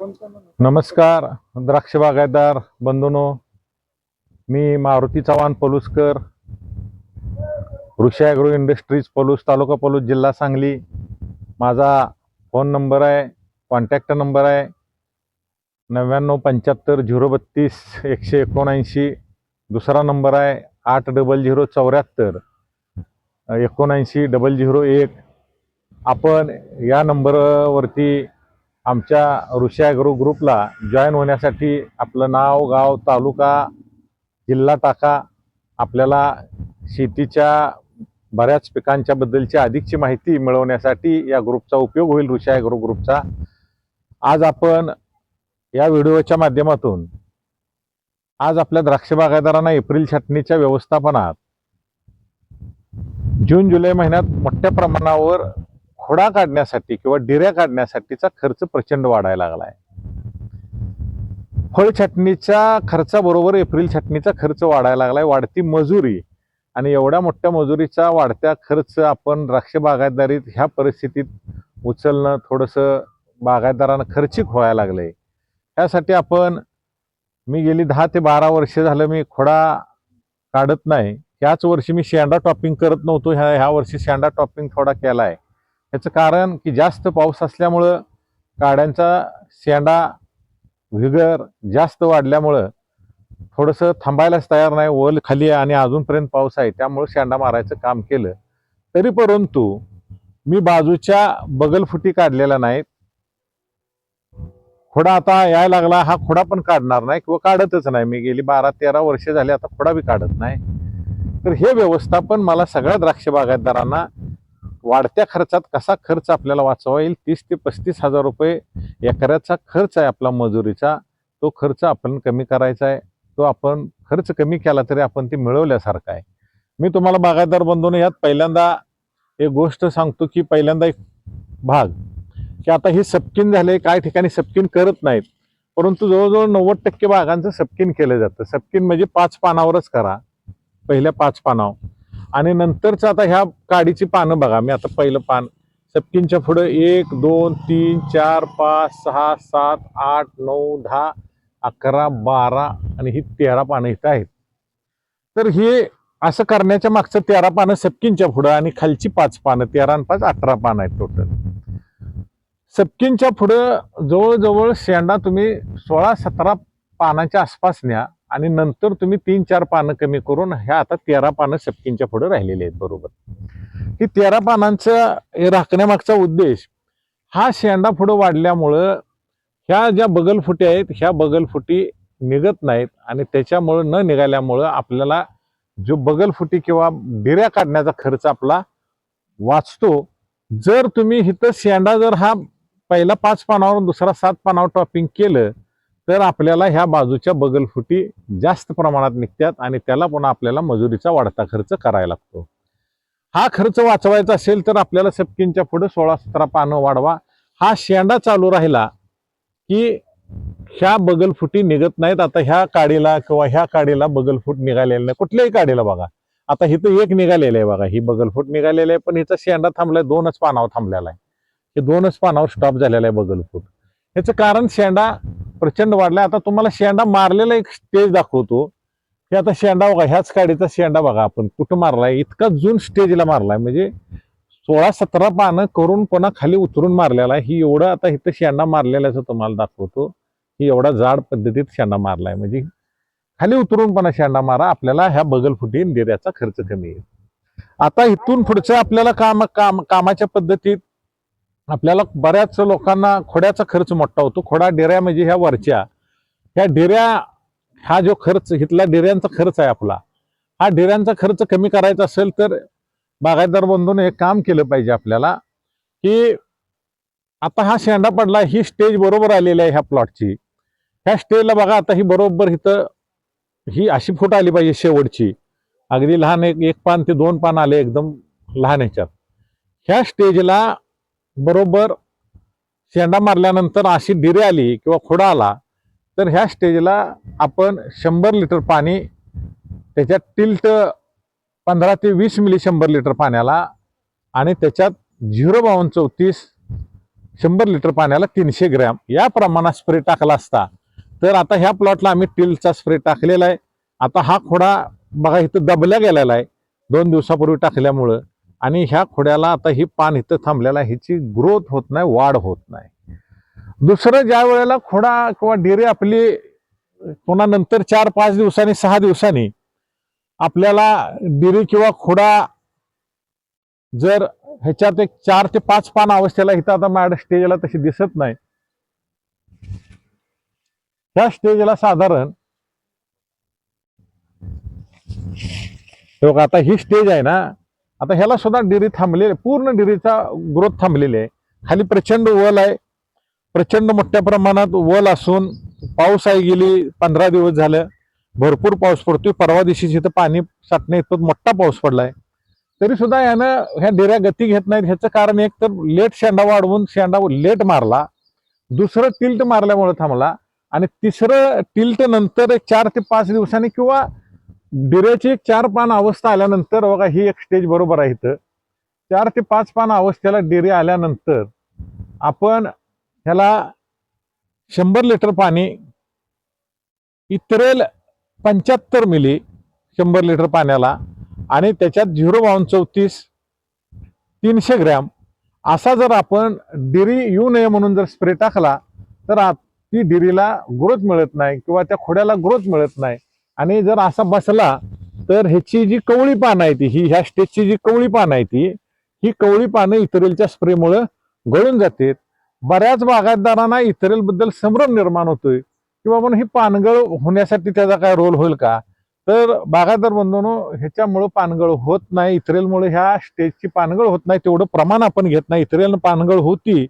नमस्कार द्राक्ष बागायतदार बंधूनो. मी मारुती चव्हाण पलुसकर ऋषी ॲग्रो इंडस्ट्रीज पलूस तालुका पलूस जिल्हा सांगली. माझा फोन नंबर आहे कॉन्टॅक्ट नंबर आहे नव्याण्णव पंच्याहत्तर झिरो बत्तीस एकशे एकोणऐंशी. दुसरा नंबर आहे आठ डबल झिरो चौऱ्याहत्तर. एकोणऐंशी डबल झिरो एक. आपण या नंबरवरती आमच्या ऋषी ॲग्रो ग्रुपला जॉईन होण्यासाठी आपलं नाव गाव तालुका जिल्हा टाका आपल्याला शेतीच्या बऱ्याच पिकांच्या बद्दलची अधिकची माहिती मिळवण्यासाठी या ग्रुपचा उपयोग होईल ऋषी ॲग्रो ग्रुपचा. आज आपण या व्हिडिओच्या माध्यमातून आज आपल्या द्राक्ष बागायदारांना एप्रिल छाटणीच्या व्यवस्थापनात जून जुलै महिन्यात मोठ्या प्रमाणावर खोडा काढण्यासाठी किंवा डिऱ्या काढण्यासाठीचा खर्च प्रचंड वाढायला लागलाय. फळ छाटणीच्या खर्चाबरोबर एप्रिल छाटणीचा खर्च वाढायला लागलाय. वाढती मजुरी आणि एवढ्या मोठ्या मजुरीचा वाढत्या खर्च आपण द्राक्ष बागायतदारीत ह्या परिस्थितीत उचलणं थोडंसं बागायतदारांना खर्चिक व्हायला लागलंय. त्यासाठी आपण मी गेली दहा ते बारा वर्ष झालं मी खोडा काढत नाही. याच वर्षी मी शेंडा टॉपिंग करत नव्हतो. ह्या ह्या वर्षी शेंडा टॉपिंग थोडा केलाय. याचं कारण की जास्त पाऊस असल्यामुळं काड्यांचा शेंडा व्हिगर जास्त वाढल्यामुळं थोडंसं थांबायलाच तयार नाही. वल खाली आहे आणि अजूनपर्यंत पाऊस आहे त्यामुळं शेंडा मारायचं काम केलं. तरी परंतु मी बाजूच्या बगलफुटी काढलेल्या नाहीत खोडा आता यायला लागला हा खोडा पण काढणार नाही किंवा काढतच नाही. मी गेली बारा तेरा वर्ष झाली आता खोडा बी काढत नाही. तर हे व्यवस्थापन मला सगळ्या द्राक्ष बागायतदारांना वाढत्या खर्चात कसा खर्च आपल्याला वाचवा येईल? तीस ते पस्तीस हजार रुपये एकराचा खर्च आहे आपला मजुरीचा. तो खर्च आपण कमी करायचा आहे. तो आपण खर्च कमी केला तरी आपण ते मिळवल्यासारखा आहे. मी तुम्हाला बागायतदार बंधून यात पहिल्यांदा एक गोष्ट सांगतो की पहिल्यांदा एक भाग. की आता हे सपकिन झाले काय ठिकाणी सपकिन करत नाहीत. परंतु जवळजवळ नव्वद टक्के भागांचं सपकिन केलं जातं. सपकिन म्हणजे पाच पानावरच करा. पहिल्या पाच पानावर आणि नंतरचं आता ह्या काडीची पानं बघा मी आता पहिलं पान. सपकिनच्या पुढं एक दोन तीन चार पाच सहा सात आठ नऊ दहा अकरा बारा आणि ही तेरा पानं इथं आहेत. तर हे असं करण्याच्या मागचं तेरा पानं सपकिनच्या पुढं आणि खालची पाच पानं तेरा आणि पाच अठरा पानं आहेत टोटल सपकिनच्या पुढं जवळजवळ शेंडा तुम्ही सोळा सतरा पानाच्या आसपास न्या. आणि नंतर तुम्ही तीन चार पानं कमी करून ह्या आता तेरा पानं सपकिनच्या पुढे राहिलेली आहेत बरोबर. ही तेरा पानांचं हे राखण्यामागचा उद्देश हा शेंडा पुढं वाढल्यामुळं ह्या ज्या बगलफुटी आहेत ह्या बगलफुटी निघत नाहीत आणि त्याच्यामुळं न निघाल्यामुळं आपल्याला जो बगलफुटी किंवा बिऱ्या काढण्याचा खर्च आपला वाचतो. जर तुम्ही इथं शेंडा जर हा पहिला पाच पानावर दुसरा सात पानावर टॉपिंग केलं तर आपल्याला ह्या बाजूच्या बगलफुटी जास्त प्रमाणात निघतात आणि त्याला पुन्हा आपल्याला मजुरीचा वाढता खर्च करायला लागतो. हा खर्च वाचवायचा असेल तर आपल्याला सपकिनच्या पुढे सोळा सतरा पानं वाढवा. हा शेंडा चालू राहिला की ह्या बगलफुटी निघत नाहीत. आता ह्या काडीला किंवा ह्या काडीला बगलफूट निघालेलं नाही. कुठल्याही काडीला बघा. आता हिथं एक निघालेलं आहे बघा. ही बगलफूट निघालेली आहे पण हिचा शेंडा थांबलाय दोनच पानावर थांबलेला आहे. हे दोनच पानावर स्टॉप झालेला आहे बगलफूट. याचं कारण शेंडा प्रचंड वाढलाय. आता तुम्हाला शेंडा मारलेला एक स्टेज दाखवतो. हे आता शेंडा बघा ह्याच काडीचा शेंडा बघा आपण. कुठं मारलाय? इतका जून स्टेजला मारलाय. म्हणजे सोळा सतरा पानं करून पुन्हा खाली उतरून मारलेला आहे. ही एवढं आता इथं शेंडा मारलेल्याचं तुम्हाला दाखवतो. ही एवढा जाड पद्धतीत शेंडा मारलाय. म्हणजे खाली उतरून पण शेंडा मारा. आपल्याला ह्या बगलफुटी डेऱ्याचा खर्च कमी येईल. आता इथून पुढचं आपल्याला काम काम कामाच्या पद्धतीत आपल्याला बऱ्याच लोकांना खोड्याचा खर्च मोठा होतो. खोडा डेऱ्या म्हणजे ह्या वरच्या. ह्या डेऱ्या हा जो खर्च इथला डेऱ्यांचा खर्च आहे आपला. हा डेऱ्यांचा खर्च कमी करायचा असेल तर बागायतदार बंधूने हे काम केलं पाहिजे आपल्याला की आता हा शेंडा पडला ही स्टेज बरोबर आलेली आहे ह्या प्लॉटची. ह्या स्टेजला बघा आता ही बरोबर इथं ही अशी फूट आली पाहिजे शेवटची. अगदी लहान एक एक पान ते दोन पान आले एकदम लहान ह्याच्यात ह्या स्टेजला बरोबर शेंडा मारल्यानंतर अशी डिरे आली किंवा खोडा आला तर ह्या स्टेजला आपण शंभर लिटर पाणी त्याच्यात टिल्ट पंधरा ते वीस मिली शंभर लिटर पाण्याला आणि त्याच्यात झिरो बावन्न चौतीस शंभर लिटर पाण्याला तीनशे ग्रॅम या प्रमाणात स्प्रे टाकला असता. तर आता ह्या प्लॉटला आम्ही टिलचा स्प्रे टाकलेला आहे. आता हा खोडा बघा इथं दबल्या गेलेला आहे. दोन दिवसापूर्वी टाकल्यामुळं. आणि ह्या खोड्याला आता ही पान इथं थांबलेला आहे. ह्याची ग्रोथ होत नाही वाढ होत नाही. दुसरं ज्या वेळेला खोडा किंवा डेरी आपली पुन्हा नंतर चार पाच दिवसांनी सहा दिवसांनी आपल्याला डिरी किंवा खोडा जर ह्याच्यात एक चार ते पाच पान अवस्थेला इथं आता माझ्या स्टेजला तशी दिसत नाही. त्या स्टेजला साधारण आता ही स्टेज आहे ना आता ह्याला सुद्धा डिरी थांबलेली पूर्ण डिरीचा ग्रोथ थांबलेली आहे. खाली प्रचंड वल आहे. प्रचंड मोठ्या प्रमाणात वल असून पाऊस आहे. गेली पंधरा दिवस झालं. भरपूर पाऊस पडतोय. परवा दिवशी जिथं पाणी साठणे इतपत मोठा पाऊस पडलाय. तरी सुद्धा यानं ह्या डेऱ्या गती घेत नाहीत. ह्याचं कारण एक तर लेट शेंडा वाढवून शेंडा लेट मारला. दुसरं टिल्ट मारल्यामुळे थांबला. आणि तिसरं टिल्ट नंतर चार ते पाच दिवसांनी किंवा डिऱ्याची एक चार पान अवस्था आल्यानंतर बघा ही एक स्टेज बरोबर आहे इथं. चार ते पाच पान अवस्थेला डिरे आल्यानंतर आपण ह्याला शंभर लिटर पाणी इतरेल पंच्याहत्तर मिली शंभर लिटर पाण्याला आणि त्याच्यात झिरो बावन्न चौतीस तीनशे ग्रॅम असा जर आपण डिरी येऊ नये म्हणून जर स्प्रे टाकला तर ती डिरीला ग्रोथ मिळत नाही किंवा त्या खोड्याला ग्रोथ मिळत नाही. आणि जर असा बसला तर ह्याची जी कवळी पानं आहे ती ही ह्या स्टेजची जी कवळी पानं आहे ती ही कवळी पानं इतरेलच्या स्प्रेमुळं गळून जातात बऱ्याच बागायतदारांना इतरेलबद्दल संभ्रम निर्माण होतोय. की बाबा ही पानगळ होण्यासाठी त्याचा काय रोल होईल का? तर बागायतदार बंधूंनो ह्याच्यामुळं पानगळ होत नाही इतरेलमुळे ह्या स्टेजची पानगळ होत नाही तेवढं प्रमाण आपण घेत नाही. इतरेल पानगळ होती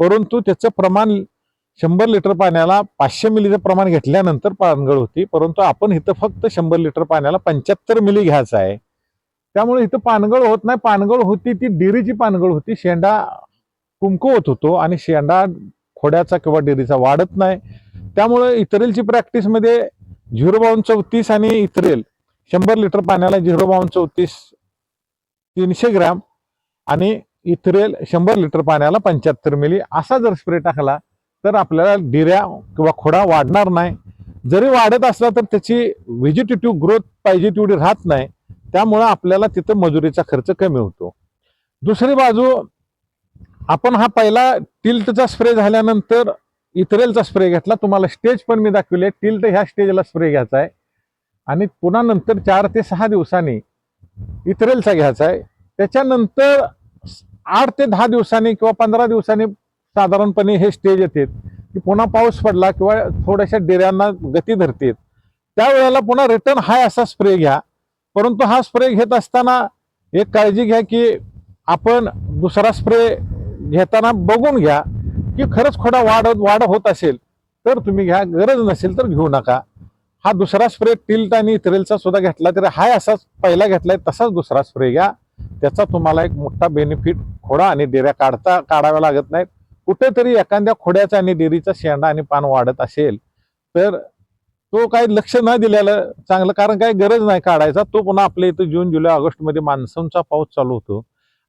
परंतु त्याचं प्रमाण शंभर लिटर पाण्याला पाचशे मिलीचं प्रमाण घेतल्यानंतर पानगळ होती परंतु आपण इथं फक्त शंभर लिटर पाण्याला पंच्याहत्तर मिली घ्यायचं आहे. त्यामुळे इथं पानगळ होत नाही. पानगळ होती ती डेअरीची पानगळ होती. शेंडा कुंकवत होतो आणि शेंडा खोड्याचा किंवा डेअरीचा वाढत नाही. त्यामुळे इतरेलची प्रॅक्टिसमध्ये झिरो बावन्न चौतीस आणि इतरेल शंभर लिटर पाण्याला झिरो बावन्न चौतीस तीनशे ग्रॅम आणि इथरेल शंभर लिटर पाण्याला पंच्याहत्तर मिली असा जर स्प्रे टाकला तर आपल्याला डिऱ्या किंवा खोडा वाढणार नाही. जरी वाढत असला तर त्याची व्हेजिटेटिव्ह ग्रोथ पाहिजे तेवढी राहत नाही. त्यामुळं आपल्याला तिथं मजुरीचा खर्च कमी होतो. दुसरी बाजू आपण हा पहिला टिल्टचा स्प्रे झाल्यानंतर इतरेलचा स्प्रे घेतला. तुम्हाला स्टेज पण मी दाखवले. टिल्ट ह्या स्टेजला स्प्रे घ्यायचा आहे. आणि पुन्हा नंतर चार ते सहा दिवसांनी इतरेलचा घ्यायचा आहे. त्याच्यानंतर आठ ते दहा दिवसांनी किंवा पंधरा दिवसांनी साधारणपणे हे स्टेज येतात की पुन्हा पाऊस पडला किंवा थोड्याशा डेऱ्यांना गती धरतात त्यावेळेला पुन्हा रिटर्न हाय असा स्प्रे घ्या. परंतु हा स्प्रे घेत असताना एक काळजी घ्या की आपण दुसरा स्प्रे घेताना बघून घ्या की खरंच खोडा वाढ वाढ होत असेल तर तुम्ही घ्या. गरज नसेल तर घेऊ नका. हा दुसरा स्प्रे टिल्ट आणि इथरेलचा सुद्धा घेतला तरी हाय असाच पहिला घेतलाय तसाच दुसरा स्प्रे घ्या. त्याचा तुम्हाला एक मोठा बेनिफिट खोडा आणि डेऱ्या काढता काढाव्या लागत नाहीत. कुठेतरी एखाद्या खोड्याचा आणि डेअरीचा शेंडा आणि पान वाढत असेल तर तो काही लक्ष न दिलेलं चांगलं कारण काही गरज नाही काढायचा. तो पुन्हा आपल्या इथं जून जुलै ऑगस्टमध्ये मान्सूनचा पाऊस चालू होतो.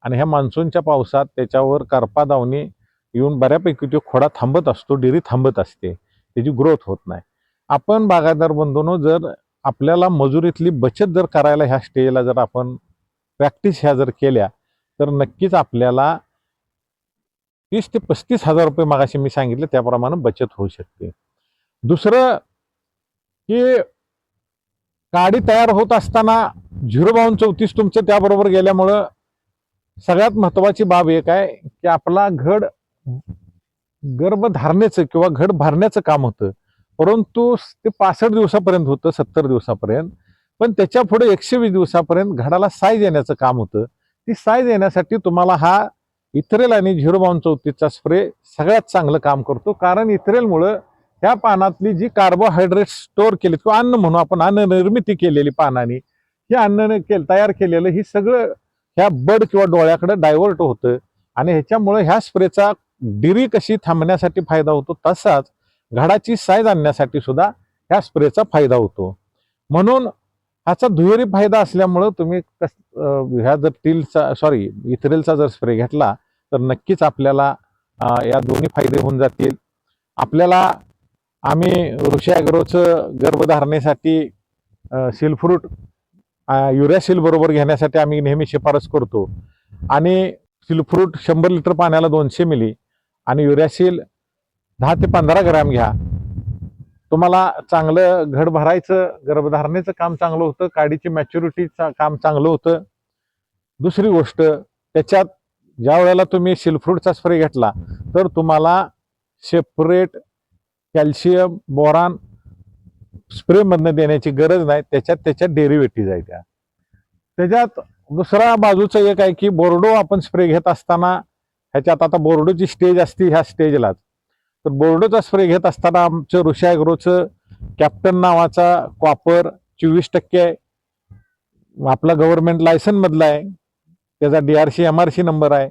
आणि ह्या मान्सूनच्या पावसात त्याच्यावर करपा दावणी येऊन बऱ्यापैकी तो खोडा थांबत असतो डेरी थांबत असते. त्याची ग्रोथ होत नाही. आपण बागायतदार बंधून जर आपल्याला मजुरीतली बचत जर करायला ह्या स्टेजला जर आपण प्रॅक्टिस ह्या जर केल्या तर नक्कीच आपल्याला तीस ते पस्तीस हजार रुपये मागाशी मी सांगितले त्याप्रमाणे बचत होऊ शकते. दुसरं की गाडी तयार होत असताना झिरो बावन्न चौतीस तुमचं त्याबरोबर गेल्यामुळं सगळ्यात महत्वाची बाब एक आहे की आपला घड गर्भधारणेचं किंवा घड भरण्याचं काम होतं. परंतु ते पासष्ट दिवसापर्यंत होतं सत्तर दिवसापर्यंत. पण त्याच्या पुढे एकशे वीस दिवसापर्यंत घडाला साईज येण्याचं काम होतं. ती साईज येण्यासाठी तुम्हाला हा इथरेल आणि झिरो बावन्न चौतीसचा स्प्रे सगळ्यात चांगलं काम करतो. कारण इथरेलमुळं ह्या पानातली जी कार्बोहायड्रेट स्टोअर केली किंवा अन्न म्हणू आपण अन्न निर्मिती केलेली पानाने हे अन्न केलं तयार केलेलं ही सगळं ह्या बड किंवा डोळ्याकडे डायव्हर्ट होतं. आणि ह्याच्यामुळे ह्या स्प्रेचा डिरी कशी थांबण्यासाठी फायदा होतो तसाच घडाची साईज आणण्यासाठी सुद्धा ह्या स्प्रेचा फायदा होतो. म्हणून ह्याचा दुहेरी फायदा असल्यामुळं तुम्ही कस ह्या जर टीलचा सॉरी इथरेलचा जर स्प्रे घेतला तर नक्कीच आपल्याला या दोन्ही फायदे होऊन जातील. आपल्याला आम्ही ऋषी ॲग्रोचं गर्भधारणेसाठी सिलफ्रूट युरिया बरोबर घेण्यासाठी आम्ही नेहमी शिफारस करतो. आणि सिलफ्रूट शंभर लिटर पाण्याला दोनशे मिली आणि युरिया दहा ते पंधरा ग्रॅम घ्या. तुम्हाला चांगलं घड भरायचं गर्भधारणेचं काम चांगलं होतं काडीची मॅच्युरिटीचं काम चांगलं होतं. दुसरी गोष्ट त्याच्यात ज्या वेळेला तुम्ही सिलफ्रूटचा स्प्रे घेतला तर तुम्हाला सेपरेट कॅल्शियम बोरान स्प्रेमधनं देण्याची गरज नाही. त्याच्यात त्याच्यात डेरिव्हेटिव्ह आहे त्या. त्याच्यात दुसरा बाजूचं एक आहे की बोर्डो आपण स्प्रे घेत असताना ह्याच्यात आता बोर्डोची स्टेज असते ह्या स्टेजलाच. तर बोर्डोचा स्प्रे घेत असताना आमचं ऋषाग्रोचं कॅप्टन नावाचा कॉपर चोवीस टक्के आहे. आपला गव्हर्नमेंट लायसन मधला आहे. त्याचा D R C M R C number आहे.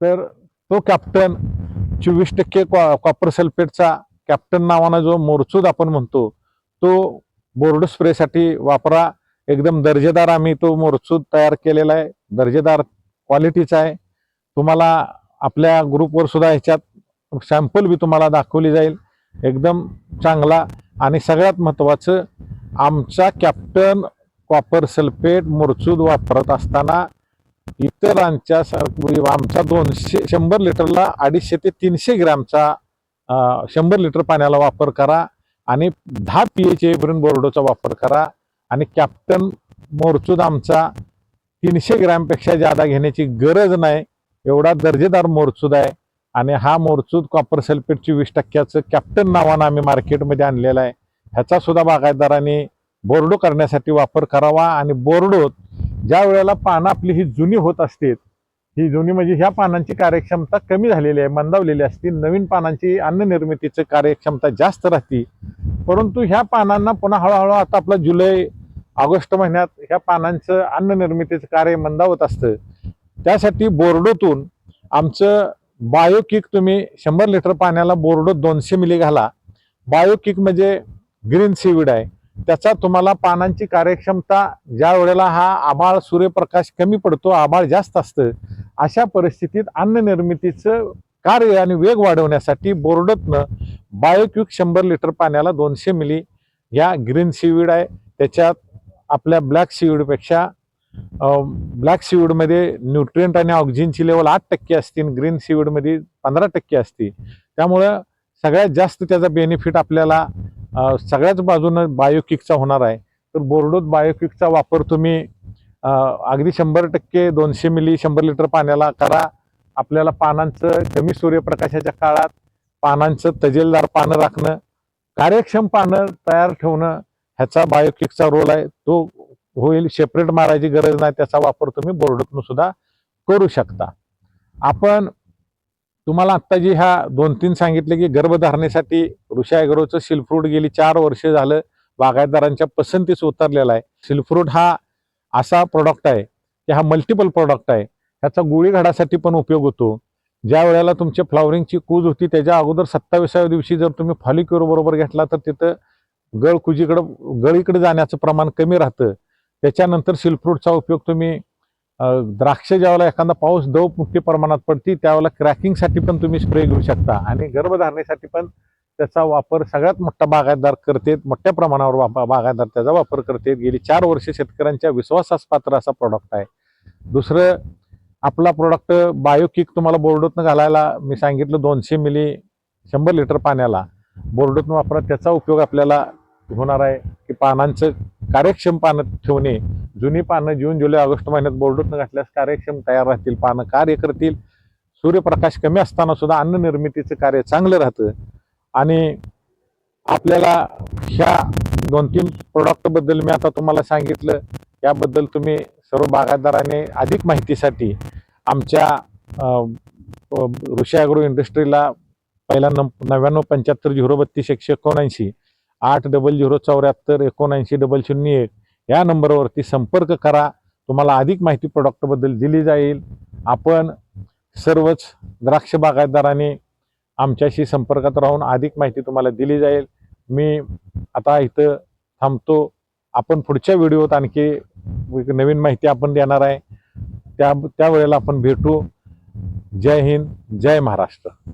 तर तो कॅप्टन चोवीस टक्के कॉपर सल्फेटचा कॅप्टन नावानं जो मोरचूद आपण म्हणतो तो बोर्ड स्प्रेसाठी वापरा. एकदम दर्जेदार आम्ही तो मोरचूद तयार केलेला आहे. दर्जेदार क्वालिटीचा आहे. तुम्हाला आपल्या ग्रुपवर सुद्धा ह्याच्यात सॅम्पल बी तुम्हाला दाखवली जाईल. एकदम चांगला आणि सगळ्यात महत्त्वाचं आमचा कॅप्टन कॉपर सल्फेट मोरचूद वापरत असताना इतरांच्या स- म्हणजे आमचा दोनशे शंभर लिटरला अडीचशे ते तीनशे ग्रॅमचा शंभर लिटर पाण्याला वापर करा आणि दहा पी एच एपर्यंत बोर्डोचा वापर करा. आणि कॅप्टन मोरचूद आमचा तीनशे ग्रॅमपेक्षा जादा घेण्याची गरज नाही. एवढा दर्जेदार मोरचूद आहे. आणि हा मोरचूद कॉपर सल्फेट चोवीस टक्क्याचं कॅप्टन नावानं आम्ही मार्केटमध्ये आणलेला आहे. ह्याचा सुद्धा बागायतदारांनी बोर्डो करण्यासाठी वापर करावा आणि बोर्डोत ज्या वेळेला पानं आपली ही जुनी होत असते ही जुनी म्हणजे ह्या पानांची कार्यक्षमता कमी झालेली आहे मंदावलेली असते नवीन पानांची अन्न निर्मितीची कार्यक्षमता जास्त राहते परंतु ह्या पानांना पुन्हा हळूहळू आता आपला जुलै ऑगस्ट महिन्यात ह्या पानांचं अन्न निर्मितीचं कार्य मंदावत असतं. त्यासाठी बोर्डोतून आमचं बायोकिक तुम्ही शंभर लिटर पाण्याला बोर्डो दोनशे मिली घाला. बायोकिक म्हणजे ग्रीन सीविड आहे. त्याचा तुम्हाला पानांची कार्यक्षमता ज्या वेळेला हा आभाळ सूर्यप्रकाश कमी पडतो आभाळ जास्त असतं अशा परिस्थितीत अन्न निर्मितीचं कार्य आणि वेग वाढवण्यासाठी बोर्डतनं बायोक्विक शंभर लिटर पाण्याला दोनशे मिली ह्या ग्रीन सीवीड आहे. त्याच्यात आपल्या ब्लॅक सीवीडपेक्षा ब्लॅक सीवीडमध्ये न्यूट्रिएंट आणि ऑक्सिजनची लेवल आठ टक्के असतील ग्रीन सीवीडमध्ये पंधरा टक्के असते त्यामुळं सगळ्यात जास्त त्याचा बेनिफिट आपल्याला सगळ्याच बाजूनं बायोकिकचा होणार आहे. तर बोर्डोत बायोकिकचा वापर तुम्ही अगदी शंभर टक्के दोनशे मिली शंभर लिटर पाण्याला करा. आपल्याला पानांचं कमी सूर्यप्रकाशाच्या काळात पानांचं तजेलदार पानं राखणं कार्यक्षम पानं तयार ठेवणं ह्याचा बायोकिकचा रोल आहे. तो होईल सेपरेट मारायची गरज नाही त्याचा वापर तुम्ही बोर्डतून सुद्धा करू शकता. आपण तुम्हाला आत्ता जी ह्या दोन तीन सांगितले की गर्भधारणेसाठी ऋषायगरोचं सिलफ्रूट सिल्फ्रूट गेली चार वर्ष झालं बागायतदारांच्या पसंतीस उतरलेला आहे. सिल्फ्रूट हा असा प्रोडक्ट आहे की हा मल्टिपल प्रोडक्ट आहे. ह्याचा गुळीघाडासाठी पण उपयोग होतो. ज्या वेळेला तुमच्या फ्लॉवरिंगची कूज होती त्याच्या अगोदर सत्तावीसाव्या दिवशी जर तुम्ही फॉलिक्युर बरोबर घेतला तर तिथं गळ कुजीकडं गळीकडे जाण्याचं प्रमाण कमी राहतं. त्याच्यानंतर सिल्फ्रूटचा उपयोग तुम्ही द्राक्ष ज्यावेळेला एखादा पाऊस दव मोठी प्रमाणात पडती त्यावेळेला क्रॅकिंगसाठी पण तुम्ही स्प्रे घेऊ शकता. आणि गर्भधारणेसाठी पण त्याचा वापर सगळ्यात मोठा बागायतदार करतेत मोठ्या प्रमाणावर बागायतदार त्याचा वापर करतेत. गेली चार वर्ष शेतकऱ्यांच्या विश्वासास पात्र असा प्रॉडक्ट आहे. दुसरं आपला प्रोडक्ट बायोकिक तुम्हाला बोर्डोतनं घालायला मी सांगितलं दोनशे मिली शंभर लिटर पाण्याला. बोर्डोतनं वापरा त्याचा उपयोग आपल्याला होणार आहे की पानांचं कार्यक्षम पानं ठेवणे जुनी पानं जून जुलै ऑगस्ट महिन्यात बोर्डोतनं घातल्यास कार्यक्षम तयार राहतील पानं कार्य करतील. सूर्यप्रकाश कमी असताना सुद्धा अन्न निर्मितीचं कार्य चांगलं राहतं. आणि आपल्याला ह्या दोन तीन प्रोडक्टबद्दल मी आता तुम्हाला सांगितलं. याबद्दल तुम्ही सर्व बागायतदाराने अधिक माहितीसाठी आमच्या ऋषी ॲग्रो इंडस्ट्रीला पहिला न नव्याण्णव पंच्याहत्तर झिरो बत्तीस एकशे एकोणऐंशी आठ डबल झिरो चौऱ्याहत्तर एकोणऐंशी डबल शून्य एक. या नंबरवरती संपर्क करा. तुम्हाला अधिक माहिती प्रोडक्टबद्दल दिली जाईल. आपण सर्वच द्राक्ष बागायतदारांनी आमच्याशी संपर्कात राहून अधिक माहिती तुम्हाला दिली जाईल. मी आता इथं थांबतो. आपण पुढच्या व्हिडिओत आणखी एक नवीन माहिती आपण देणार आहे. त्या त्यावेळेला आपण भेटू. जय हिंद जय महाराष्ट्र.